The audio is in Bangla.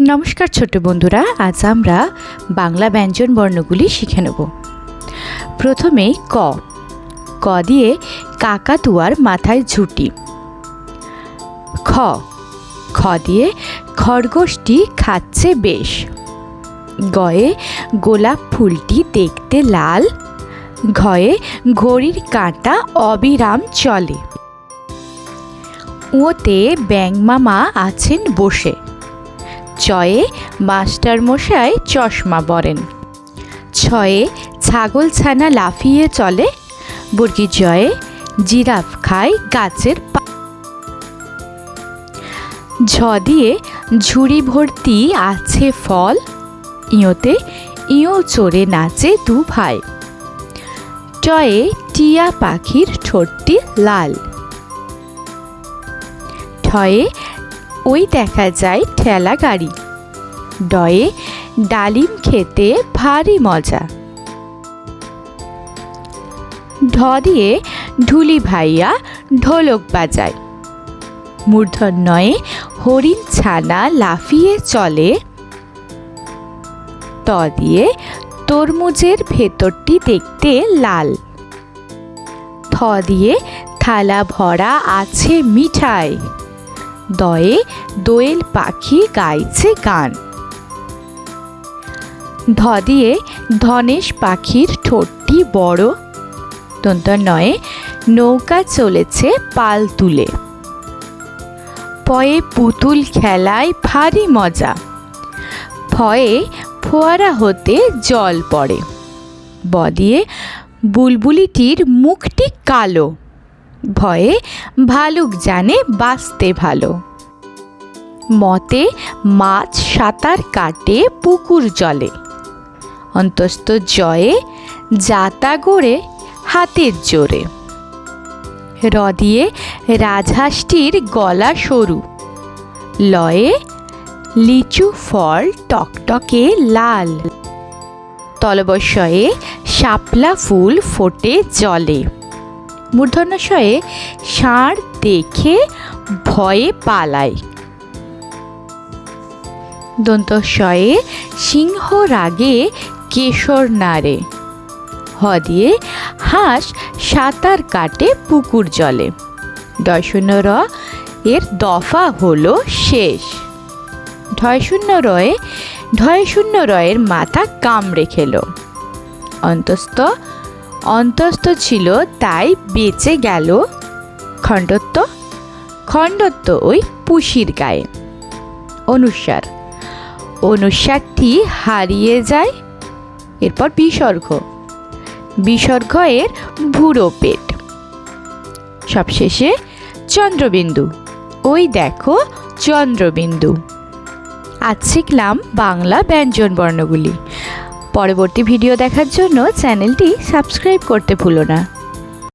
নমস্কার ছোট বন্ধুরা, আজ আমরা বাংলা ব্যঞ্জন বর্ণগুলি শিখে নেব। প্রথমে ক। ক দিয়ে কাকাতুয়ার মাথায় ঝুঁটি। খ। খ দিয়ে খরগোশটি খাচ্ছে বেশ। গয়ে গোলাপ ফুলটি দেখতে লাল। ঘয়ে ঘড়ির কাঁটা অবিরাম চলে। ওতে ব্যাংমামা আছেন বসে। চয়ে মাস্টার মশাই চশমা পরেন। ছয়ে ছাগল ছানা লাফিয়ে চলে, বুর্গি জয়ে জিরাফ খায় গাছের পা। ঝ দিয়ে ঝুড়ি ভর্তি আছে ফল, ইয়োতে ইয়ো চড়ে নাচে দু ভাই। টয়ে টিয়া পাখির ঠোঁটটি লাল। ঠয়ে ওই দেখা যায় ঠেলা গাড়ি। ডয়ে ডালিম খেতে ভারী মজা। ঢ দিয়ে ঢুলি ভাইয়া ঢোলক বাজায়। মূর্ধন্যয়ে হরিণ ছানা লাফিয়ে চলে। ত দিয়ে তরমুজের ভেতরটি দেখতে লাল। থ দিয়ে থালা ভরা আছে মিঠাই। দয়ে দোয়েল পাখি গাইছে গান। ধ দিয়ে ধনেশ পাখির ঠোঁটটি বড়। নয়ে নৌকা চলেছে পাল তুলে। পয়ে পুতুল খেলায় ভারী মজা। ভয়ে ফোয়ারা হতে জল পড়ে। ব দিয়ে বুলবুলিটির মুখটি কালো। ভয়ে ভালুক জানে বাঁচতে ভালো। মতে মাছ সাঁতার কাটে পুকুর জলে। অন্তস্থ জয়ে যাতা গড়ে হাতের জোরে। র দিয়ে রাজহাঁসটির গলা সরু। লয়ে লিচু ফল টকটকে লাল। তলবশয়ে শাপলা ফুল ফোটে জলে। মূর্ধন্যশয়ে ষাঁড় দেখে ভয়ে পালায়। দন্তশয়ে সিংহ রাগে কেশর নাড়ে। হ দিয়ে হাঁস সাঁতার কাটে পুকুর জলে। ডয় শূন্য র এর দফা হলো শেষ। ঢয় শূন্য রয়ে ঢয় শূন্য রয়ের মাথা কামড়ে খেলো। অন্তস্থ অন্তস্থ ছিল, তাই বেঁচে গেল। খণ্ডত্ব। খণ্ডত্ব ওই পুষির গায়ে। অনুস্বার অনুস্বারটি হারিয়ে যায়। এরপর বিসর্গ। বিসর্গ এর ভুরো পেট। সবশেষে চন্দ্রবিন্দু। ওই দেখো চন্দ্রবিন্দু। আজ শিখলাম বাংলা ব্যঞ্জন বর্ণগুলি পরবর্তী ভিডিও দেখার জন্য চ্যানেলটি সাবস্ক্রাইব করতে ভুলো না।